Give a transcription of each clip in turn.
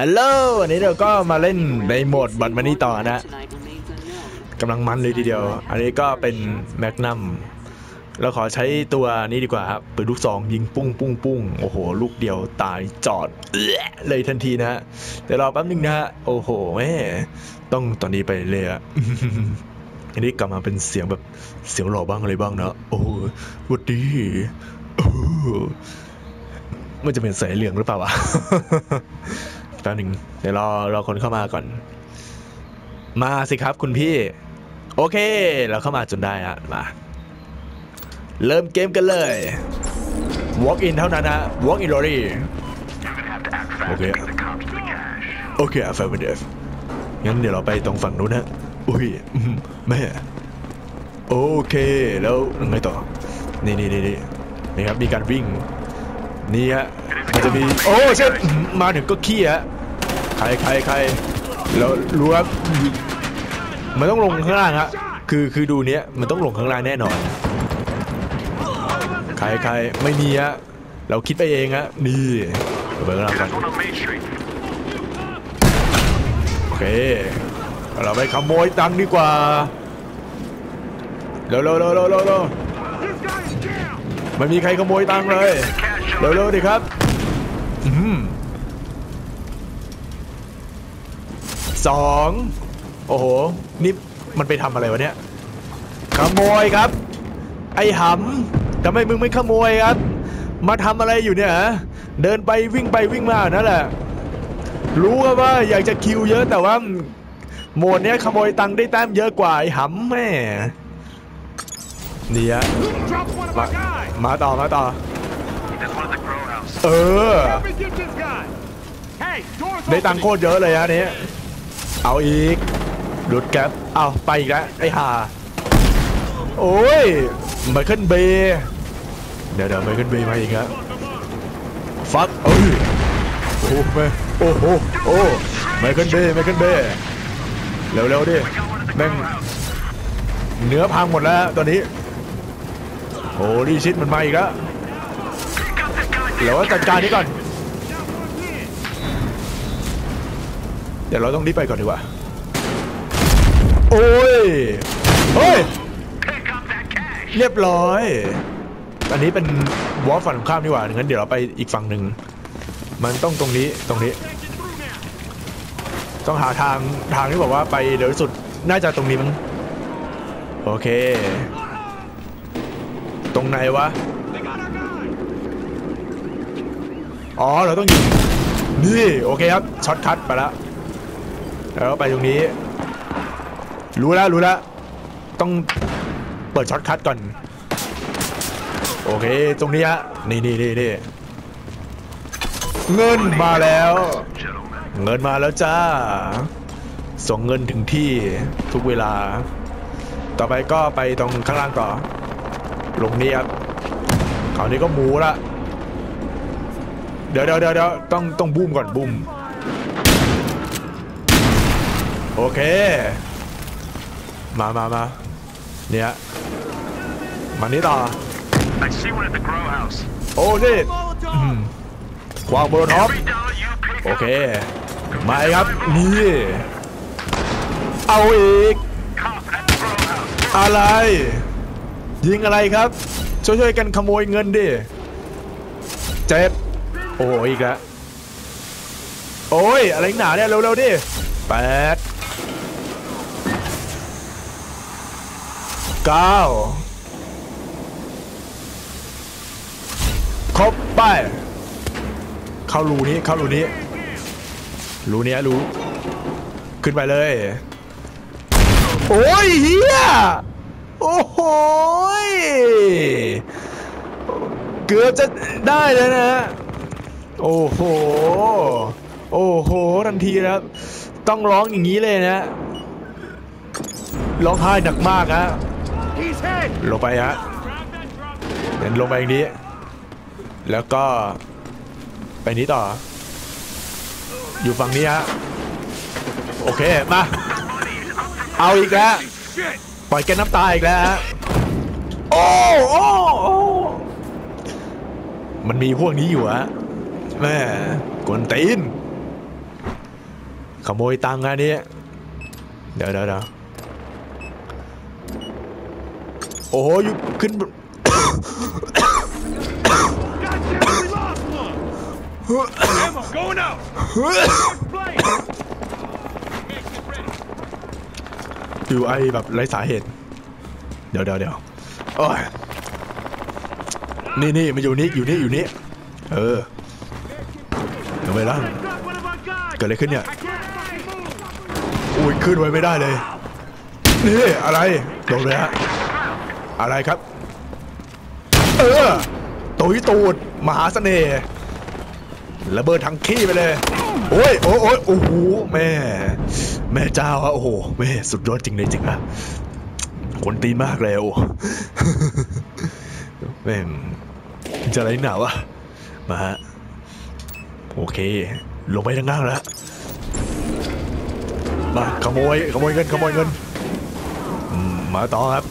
ฮัลโหลวันนี้เราก็มาเล่นในโหมดบัตมันนี่ต่อนะกำลังมันเลยทีเดียว อันนี้ก็เป็นแมกนัมเราขอใช้ตัวนี้ดีกว่าครับปืนลูกซองยิงปุ้งปุ้งปุ้งโอ้โห ลูกเดียวตายจอดเลยทันทีนะฮะเดี๋ยวรอแป๊บนึงนะฮะโอ้โหแม่ต้องตอนนี้ไปเลยอะอันนี้กลับมาเป็นเสียงแบบเสียงหล่อบ้างอะไรบ้างนะโอ้หวัดดีมันจะเป็นสายเหลืองหรือเปล่าวะ ป๊บหนึ่งเดี๋ยวรอรอคนเข้ามาก่อน มาสิครับคุณพี่ โอเค เราเข้ามาจนได้อะมา เริ่มเกมกันเลย walk in เท่านั้นนะ walk in lorry โอเค โอเค affirmative งั้นเดี๋ยวเราไปตรงฝั่งนู้นนะอุ้ยแม่โอเคแล้วไงต่อ นี่นี่นี่นี่นี่ครับมีการวิ่ง นี่ฮะมันจะมี โอ้เช่มาถึงก็ขี้ฮะ ใครใครใครแล้วรู้ครับมันต้องลงข้างล่างฮะคือคือดูเนี้ยมันต้องลงข้างล่างแน่นอน ใครใครไม่มีฮะเราคิดไปเองฮะนี่เบิร์กเรากันโอเคเราไปขโมยตังค์ดีกว่าเร็วเร็วเร็วเร็วเร็วเร็วไม่มีใครขโมยตังค์เลยเร็วเร็วดิครับ อืม สองโอ้โห นี่มันไปทำอะไรวะเนี่ย ขโมยครับ ไอ้หำทำไมมึงไม่ขโมยครับ มาทำอะไรอยู่เนี่ยฮะเดินไปวิ่งไปวิ่งมานั่นแหละ รู้ครับว่าอยากจะคิวเยอะแต่ว่าโหมดเนี้ยขโมยตังค์ได้แต้มเยอะกว่าไอ้หำแม่นี่ฮะ Drop one of มา my guys. มาต่อมาต่อ There's one at the grow house. เออ Help me get this guy. Hey, door's ได้ตังค์โค opening. ตรเยอะเลยฮะนี้ เอาอีกหลุดแก๊ปเอาไปอีกแล้วไอ้ห่าโอ้ยไมเคิลเบเดี๋ยวเดี๋ยวไมเคิลเบมาอีกแล้วฟักเอ้ยโอ้โหมโอ้โหโอ้ไมเคิลเบย์ไมเคิลเบเร็วเร็วๆดิแม่งเนื้อพังหมดแล้วตอนนี้โอ้ดีชิดมันมาอีกแล้วเดี๋ยวจัดการนี้ก่อน เดี๋ยวเราต้องรีบไปก่อนดีกว่า โอ้ยเฮ้ย Pick up that cash. เรียบร้อย อันนี้เป็นวอลฝั่งตรงข้ามดีกว่างั้นเดี๋ยวเราไปอีกฝั่งหนึ่ง มันต้องตรงนี้ตรงนี้ ต้องหาทางทางที่บอกว่าไปเดี๋ยวสุดน่าจะตรงนี้มั้งโอเค ตรงไหนวะ อ๋อ เราต้องอยู่นี่ โอเคครับ ช็อตคัทไปแล้ว แล้วไปตรงนี้ รู้แล้วรู้แล้วต้องเปิดช็อตคัทก่อน โอเค ตรงนี้ฮะ นี่นี่นี่นี่เงินมาแล้ว เงินมาแล้วจ้า ส่งเงินถึงที่ทุกเวลา ต่อไปก็ไปตรงข้างล่างต่อ ลงนี้ครับคราวนี้ก็หมูละ เดี๋ยวเดี๋ยวเดี๋ยวเดี๋ยวต้องต้องบูมก่อนบูม โอเค มามามาเนี่ยมานี่ต่อ I see one at the grow house. โอ้นี่อืมวางโบนท็อป Every dollar you pick โอ up, เคมาครับนี่เอาอีก cop at the grow house. อะไร ยิงอะไรครับ ช่วยๆกันขโมยเงินดิเจ็ดโอ้โหอีกแล้วโอ้ย อะไรหนาเนี่ยเร็วๆดิแปด เก้าครบไป เข้ารูนี้เข้ารูนี้รูเนี้ยรูขึ้นไปเลย โอ้ยเฮียโอ้โหเกือบจะได้แล้วนะ โอ้โห โอ้โห ทันทีนะครับ ต้องร้องอย่างนี้เลยนะ ร้องไห้หนักมากฮะ ลงไปฮะเดินลงไปอย่างนี้ แล้วก็ไปนี้ต่อ อยู่ฝั่งนี้ฮะ โอเค มา เอาอีกแล้ว ปล่อยแกน้ำตาอีกแล้วฮะ โอ้โอ้โอ้มันมีพวกนี้อยู่ฮะแม่กวนตีน ขโมยตังค์อันนี้ เดี๋ยวเดี๋ยวเดี๋ยวโอ้โหยู่ขึ้นอยู่ไอแบบไร้สาเหตุ เดี๋ยวเดี๋ยวเดี๋ยวโอ้ยนี่นี่มาอยู่นี่อยู่นี่อยู่นี่ เออทำไมล่ะเกิดอะไรขึ้นเนี่ยอุ้ยขึ้นไว้ไม่ได้เลย นี่อะไรโดนเลยฮะ อะไรครับ เออตุยตูดมหาเสน่ห์ระเบิดทั้งขี้ไปเลย โอ้ยโอ้ยโอ้ยโอ้โหแม่ แม่เจ้าอะโอ้โหแม่สุดยอดจริงเลยจริงอะคนตีนมากเลยโอ้แม่จะอะไรหนาวะมาฮะโอเค ลงไปทางล่างแล้วมาขโมยขโมยเงินขโมยเงินมาต่อครับ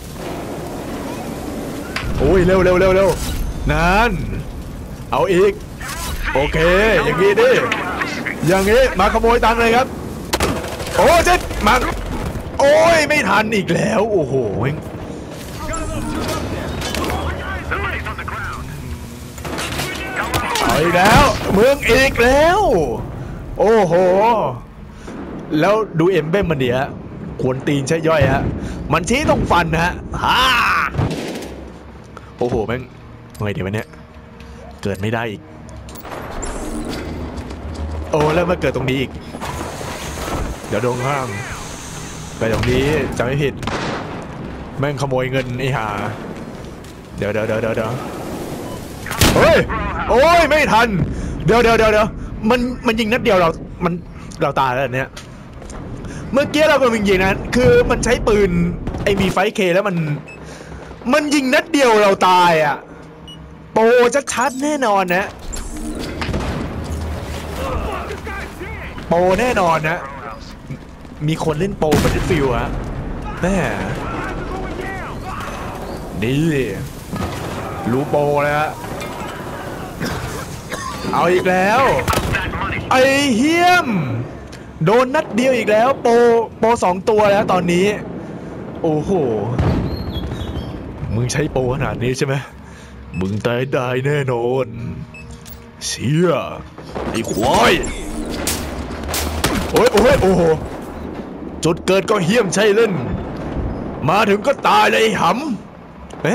โอ้ยเร็วเร็วเร็วเร็วนั่น เอาอีก โอเค อย่างงี้ดิ อย่างงี้มาขโมยตังค์เลยครับ โอ้เจ็ดมา โอ้ยไม่ทันอีกแล้ว โอ้โหเว้ย The money's on the ground. เอาอีกแล้วเมึงอีกแล้ว โอ้โห แล้วดูเอ็มเบ้มมันเดียควรตีนใช่ย่อยฮะ มันชี้ตรงฟันฮะฮ่า โอ้โหแม่งไงเดี๋ยววันเนี้ยเกิดไม่ได้อีก โอ้แล้วมาเกิดตรงนี้อีก เดี๋ยวโดนข้างไปตรงนี้จะไม่ผิด แม่งขโมยเงินไอ้ห่าเดี๋ยวเดี๋ยวเดี๋ยวเดี๋ยวเดี๋ยเฮ้ยโอ้ยไม่ทัน เดี๋ยวเดี๋ยวเดี๋ยวเดี๋ยวมันมันยิงนัดเดียวเรา มันเราตายแล้วเนี่ยเมื่อกี้เราก็ยิงนะคือมันใช้ปืนไอมีไฟเคแล้วมัน มันยิงนัดเดียวเราตายอะโปรชัดๆแน่นอนนะโปแน่นอนนะ มีคนเล่นโปบัตเทิลฟิลฮะแม่ดีรู้โปแล้วฮะเอาอีกแล้ว ไอเฮียม โดนนัดเดียวอีกแล้ว โป โปสองตัวแล้วตอนนี้ โอ้โห มึงใช้โปขนาดนี้ใช่ไหมมึงตายได้แน่นอนเชี่ยไอ้ควายโอ้ยโอ้ยโอ้โหจุดเกิดก็เฮี้ยมใช่เล่น มาถึงก็ตายเลยไอ้หำแหม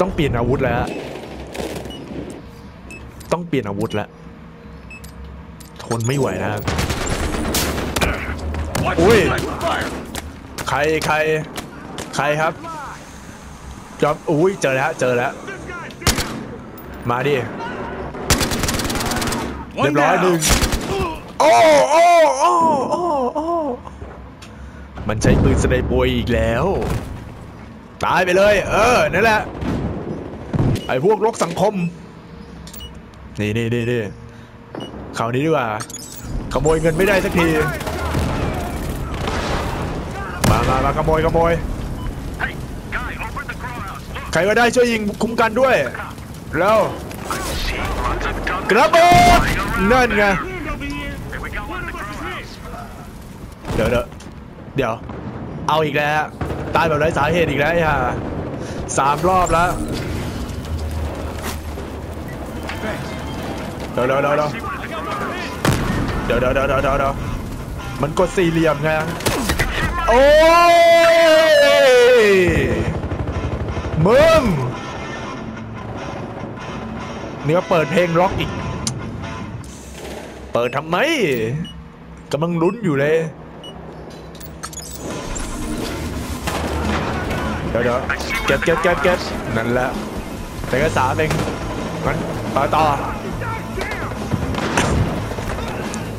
ต้องเปลี่ยนอาวุธแล้ว ต้องเปลี่ยนอาวุธแล้ว ทนไม่ไหวนะครับอุ้ย ใครใคร ใครครับจอบอุ้ยเจอแล้วเจอแล้ว มาดิเรียบร้อยหนึ่งโอ้โอ้โอ้โอ้โอ้มันใช้ปืนสไนเปอร์อีกแล้ว ตายไปเลย เออ นั่นแหละ ไอ้พวกลกสังคม นี่นี่นี่นี่คราวนี้ดีกว่า ขโมยเงินไม่ได้สักที มามามาขโมยขโมย ใครก็ได้ช่วยยิงคุ้มกันด้วย แล้วกระโดดนั่นไงเดี๋ยวเดี๋ยว เอาอีกแล้ว ตายแบบไร้สาเหตุอีกแล้วฮะสามรอบแล้วเดี๋ยวเดี๋ยวเดี๋ยวเดี๋ยวเดี๋ยวเดี๋เดี๋มันกดสี่เหลี่ยมไงโอ้ย มึงนี่ก็เปิดเพลงร็อกอีก เปิดทำไมกำลังลุ้นอยู่เลย เดี๋ยวเดี๋ยวเก็บเก็บเก็บเก็บนั่นแหละแต่ก็สามเองงั้นไปต่อ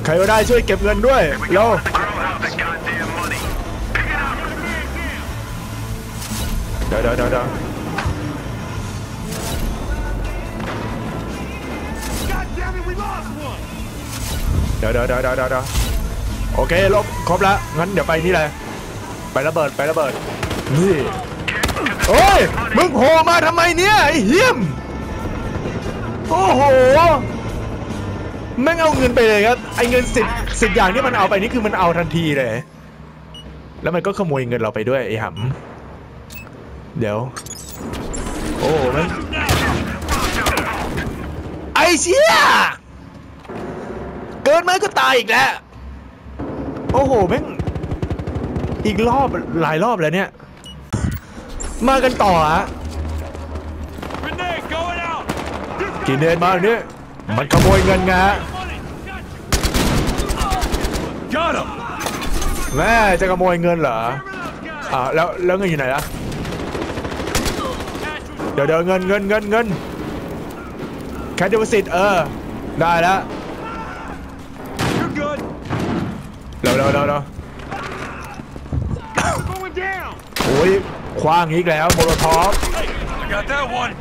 ใครก็ได้ช่วยเก็บเงินด้วยเร็ว The grow house. The goddamn money. Pick it up. เดี๋ยวเดี๋ยวเดี๋ยว เดี๋ยวเดี๋ยวเดี๋ยวเดี๋ยวเดี๋ยวโอเคลบครบแล้วงั้นเดี๋ยวไปนี่เลยไประเบิดไประเบิดนี่โอ้ยมึงโผล่มาทำไมเนี่ยไอ้เหี้ยมโอ้โหแม่งเอาเงินไปเลยครับไอเงินสิบสิบอย่างที่มันเอาไปนี่คือมันเอาทันทีเลย แล้วมันก็ขโมยเงินเราไปด้วยไอ้หำเดี๋ยว โอ้แม่งไอเชี่ย เกินมาก็ตายอีกแล้ว โอ้โหแม่งอีกรอบหลายรอบแล้วเนี่ย มากันต่อฮะ Grenade going out. กินเนนมาเนี่ยมันขโมยเงินไงฮะ Got him. แม่จะขโมยเงินเหรออ่าแล้วแล้วเงินอยู่ไหนล่ะเดี๋ยวเดี๋ยวเงินเงินเงินเงินแคดดิวสิตเออ ได้แล้ว เร็วเร็วเร็วเร็ว Going down. โอ้ยคว้างอีกแล้วโมโลทอฟ Hey, I got that one.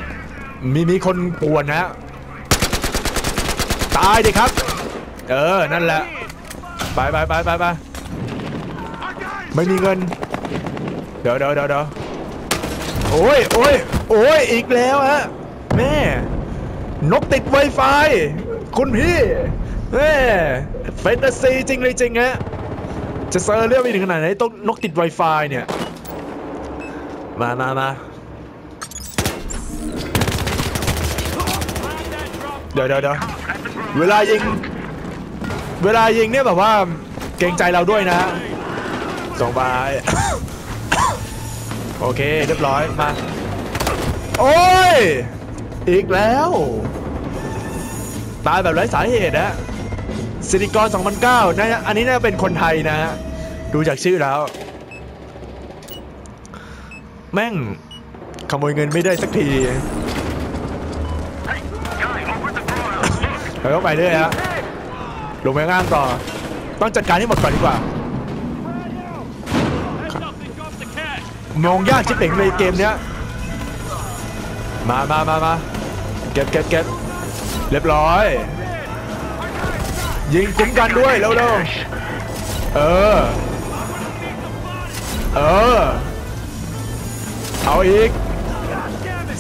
มีมีคนป่วนนะตายดิครับ เออ นั่นแหละ ไปไปไปไปไป I got it. ไม่มีเงินเดี๋ยวเดี๋ยวเดี๋ยวเดี๋ยวโอ้ยโอ้ยโอ้ยอีกแล้วฮะ แม่ นกติด Wi-Fi คุณพี่ แม่แฟนตาซีจริงเลยจริงฮะ จะเซอร์เรื่องไปถึงขนาดไหนต้องนกติด Wi-Fi เนี่ย มามามาเดี๋ยวเดี๋ยวเดี๋ยวเวลายิง เวลายิงเนี่ยแบบว่าเกรงใจเราด้วยนะสองใบโอเค เรียบร้อยมา โอ้ย อีกแล้ว ตายแบบไร้สาเหตุนะ สิริกร2009นะอันนี้น่าจะเป็นคนไทยนะฮะดูจากชื่อแล้ว แม่ง ขโมยเงินไม่ได้สักที Hey, guy, over at the grow house. Look. เราต้องไปเรื่อยฮะลงไปข้างล่างต่อ ต้องจัดการให้หมดก่อนดีกว่ามองยากชิบเป่งเลยเกมเนี้ย มามามามาเก็บเก็บเก็บเรียบร้อย ยิงคุ้มกันด้วยเร็วเร็วเออ เออ เอาอีก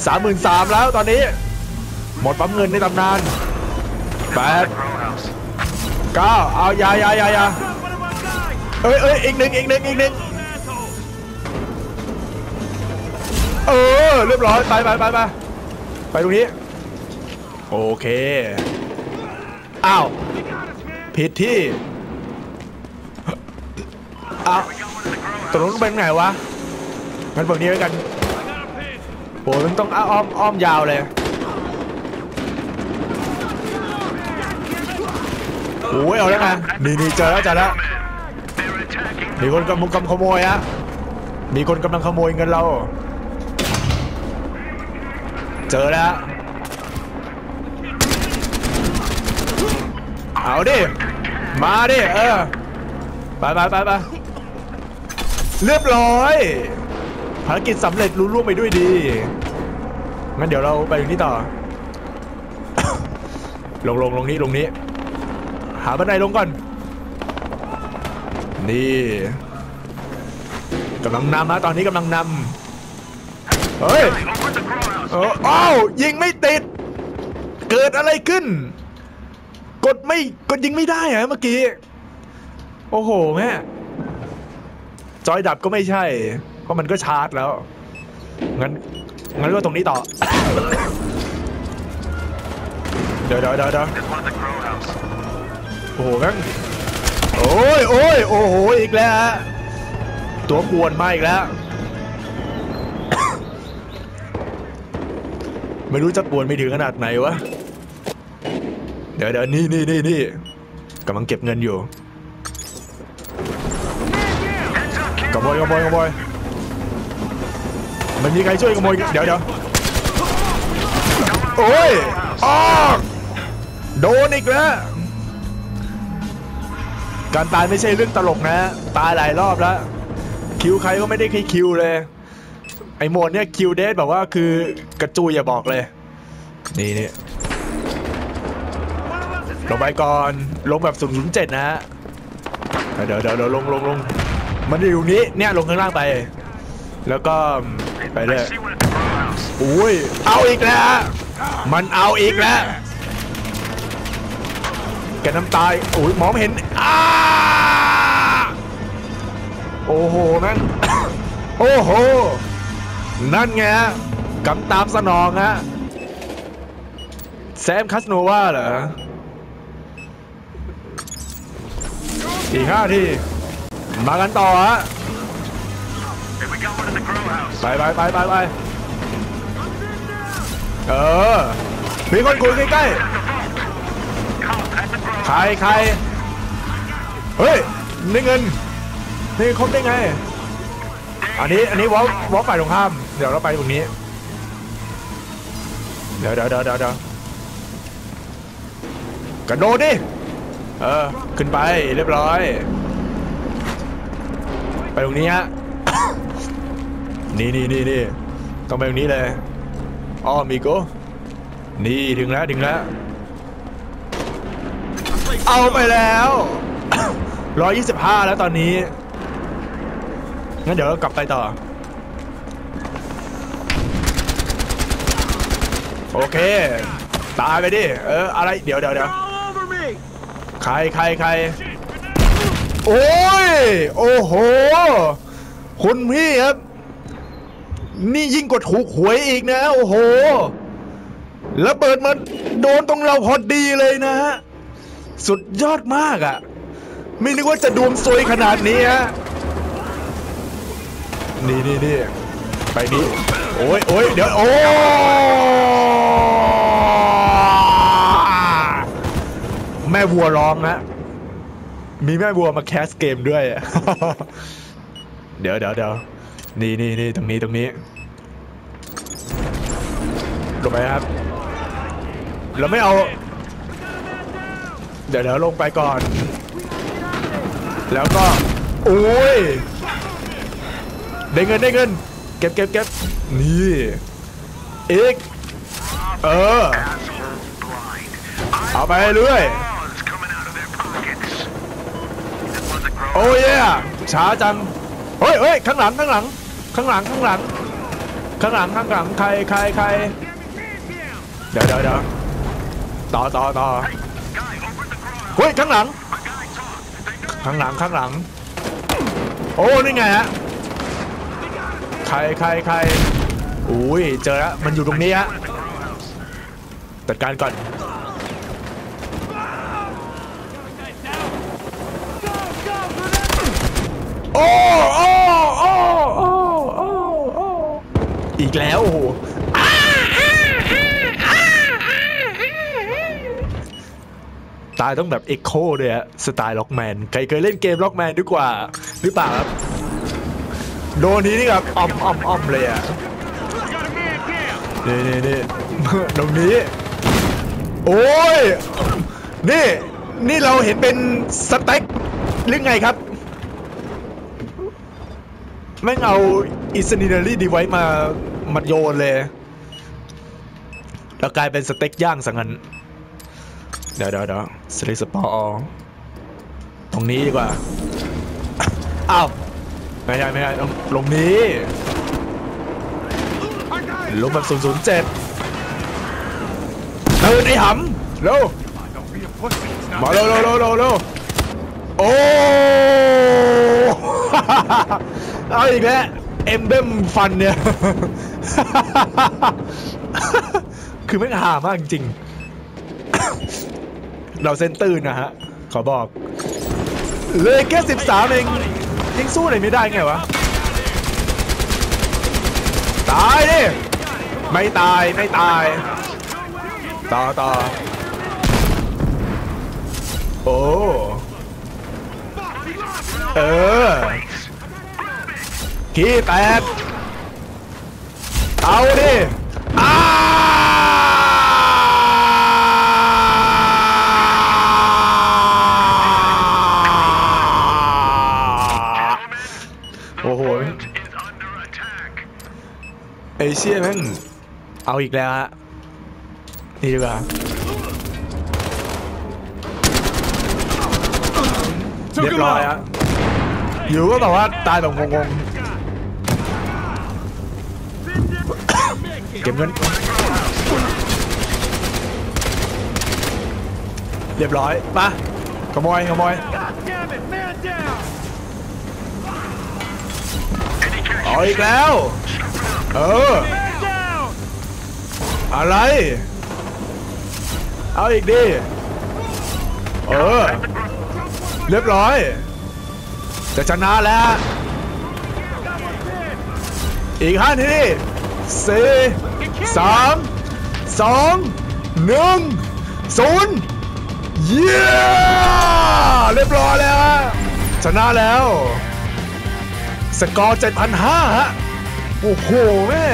สามหมื่นสามแล้วตอนนี้ หมดปั๊มเงินในตำนานแปดเก้าเอายายายายาเอ้ยเอ้ยอีกหนึ่งอีกหนึ่งอีกหนึ่งเออเรียบร้อยไปไปไปไปไปตรงนี้ โอเค อ้าว ผิดที่อ้าวตรงนู้นเป็นไงวะงั้นฝั่งนี้ไว้กันโหมันต้องอ้อมอ้อมยาวเลยโอ้ยเอาแล้วไงนี่นี่เจอแล้วเจอแล้วมีคนกำลังกำขโมยฮะมีคนกำลังขโมยเงินเรา เจอแล้ว เอาดิ มาดิเออไปไปไปไปเรียบร้อย ภารกิจสำเร็จรุ่ร่วงไปด้วยดี งั้นเดี๋ยวเราไปตรงนี้ต่อ ลงลงลงนี้ลงนี้ หาบันไดลงก่อน นี่กำลังนำนะตอนนี้กำลังนำเฮ้ยเอ้ายิงไม่ติด เกิดอะไรขึ้น กดไม่กดยิงไม่ได้เหรอเมื่อกี้ โอ้โหแม่จอยดับก็ไม่ใช่ เพราะมันก็ชาร์จแล้ว งั้น งั้นก็ตรงนี้ต่อ เดี๋ยวเดี๋ยวเดี๋ยวโอ้โหแม่งโอ้ยโอ้ยโอ้โห อีกแล้ว ตัวปวนมาอีกแล้ว ไม่รู้จะปวนไม่ถึงขนาดไหนวะ เดี๋ยวเดี๋ยวนี่นี่นี่นี่กำลังเก็บเงินอยู่ Heads up, kid. ขโมยขโมยขโมยมันมีใครช่วยขโมยเดี๋ยวเดี๋ยวโอ้ยออกโดนอีกแล้วการตายไม่ใช่เรื่องตลกนะ ตายหลายรอบแล้ว คิวใครก็ไม่ได้คิคิวเลย ไอโหมดเนี่ยคิวเดทแบบว่าคือกระจุยอย่าบอกเลย นี่นี่ ลงไปก่อน ลงแบบ007นะฮะ เดี๋ยวเดี๋ยวเดี๋ยวลงลงลงมันอยู่นี้ เนี่ยลงข้างล่างไป แล้วก็ไปเรื่อยอุ้ย เอาอีกแล้ว มันเอาอีกแล้ว แกน้ำตายโอ้ยมองเห็น อ้า โอ้โหแม่งโอ้โห นั่นไงฮะกำตามสนองฮะแซมคัสโนวาเหรอ อีกห้าทีมากันต่อฮะ Hey, we got one in the grow house. ไปไปไปไปไปเออมีคนคุยใกล้ Cop at the grow ๆใครใครเฮ้ยนี่เงินนี่ครบได้ไง อันนี้อันนี้วอลวอลฝ่ายตรงข้าม เดี๋ยวเราไปตรงนี้ เดี๋ยวเดี๋ยวเดี๋ยวเดี๋ยวเดี๋ยวกระโดดดิ เออ ขึ้นไปเรียบร้อย ไปตรงนี้ฮะ นี่นี่นี่นี่ต้องไปตรงนี้เลยอ้อมีโกนี่ถึงแล้วถึงแล้ว เอาไปแล้ว125แล้วตอนนี้ งั้นเดี๋ยวกลับไปต่อ โอเค ตายไปดิ เออ อะไร เดี๋ยวเดี๋ยวเดี๋ยว ครใครใครโอ้ย โอ้โห คุณพี่ครับ นี่ยิ่งกว่าถูกหวยอีกนะ โอ้โห แล้วเปิดมาโดนตรงเราพอดีเลยนะฮะ สุดยอดมากอะ่ะ ไม่นึกว่าจะดวงซวยขนาดนี้ฮะ นี่นี่นี่ไปนี่โอ้ยโอ้ยเดี๋ยว โอ้ ม่วัวร้องนะ มีแม่วัวมาแคสเกมด้วย เดี๋ยวเดี๋ยวเดี๋ยวนี่นี่นี่ตรงนี้ตรงนี้ลงไปครับ เราไม่เอา เดี๋ยวเดี๋ยวลงไปก่อน แล้วก็โอ้ยได้เงินได้เงิน เก็บเก็บเก็บนี่อีกเออ เอาไปเรื่อย อ้ยช้าจังเฮ้ยเฮ้ยข้างหลังข้างหลัง ข้างหลังข้างหลัง ข้างหลังข้างหลังใครใครใครเดี๋ยวเดี๋ยวเดี๋ยวต่อต่อต่อเฮ้ยข้างหลัง ข้างหลังข้างหลัง โอ้นี่ไงฮะใครใครใครอุ้ยเจอแล้วมันอยู่ตรงนี้ฮะจัดการก่อน โอ้โอ้โอ้โอ้โอ้โอ้อีกแล้วโอ้โหตายต้องแบบเอ็กโคด้วยฮะสไตล์ล็อกแมนใครเคยเล่นเกมล็อกแมนดีกว่า หรือเปล่าครับ โดนทีนี่แบบอ่อมอ่อมอ่อมเลยอะนี่นี่นี่ตรงนี้ โอ้ย นี่ นี่เราเห็นเป็นสเต็กหรือไงครับ แม่งเอาอิส n น r รี่ดีไว้มามาโยนเลยแล้วกลายเป็นสเต็กย่างสังเกันเดี๋ยวเดี๋ยวเดี๋ยวสเต็กสปอร์ตรงนี้ดีกว่า อ้าว ไม่ได้ไม่ได้ต้องลงนี้ ลงแบบ007ตื่นไอ้หำเร็ว Don't be a pussy. It's not มาเร็วเร็วเร็วเร็วโอ้ เอาอีกแล้วเอ็มเบมฟันเนี่ย คือไม่หามากจริง เราเส้นตื่นนะฮะ ขอบอก เลยแค่สิบสามเองยังสู้ไหนไม่ได้ไงวะ ตายดิ ไม่ตายไม่ตาย ต่อต่อโอ้ เออ ขี้แตกเอาดิอ้าโอ้โห is under attack. ไอเชี่ยแม่งเอาอีกแล้วฮะนี่ดีกว่าเรียบร้อยฮะอยู่ก็แบบว่าตายแบบงงๆ เก็บเงิน เรียบร้อยปะขโมยขโมย God damn it, man down! Any cash? เอาอีกแล้ว เออ Man down! อะไร เอาอีกดิ เออ เรียบร้อย จะชนะแล้ว อีกห้าที สี่สามสองหนึ่งศูนย์เย้เรียบร้อยแล้ว ชนะแล้ว สกอร์7,500ฮะ โอ้โหแม่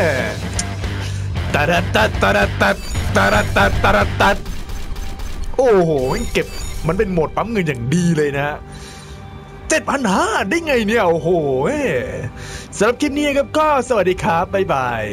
ตะดัดตัดตะดัดตัดตะดัดตัดตะดัดตัดโอ้โหเก็บมันเป็นโหมดปั๊มเงินอย่างดีเลยนะฮะเจ็ดพันห้าได้ไงเนี่ย โอ้โห สำหรับคลิปนี้ครับก็สวัสดีครับบ๊ายบาย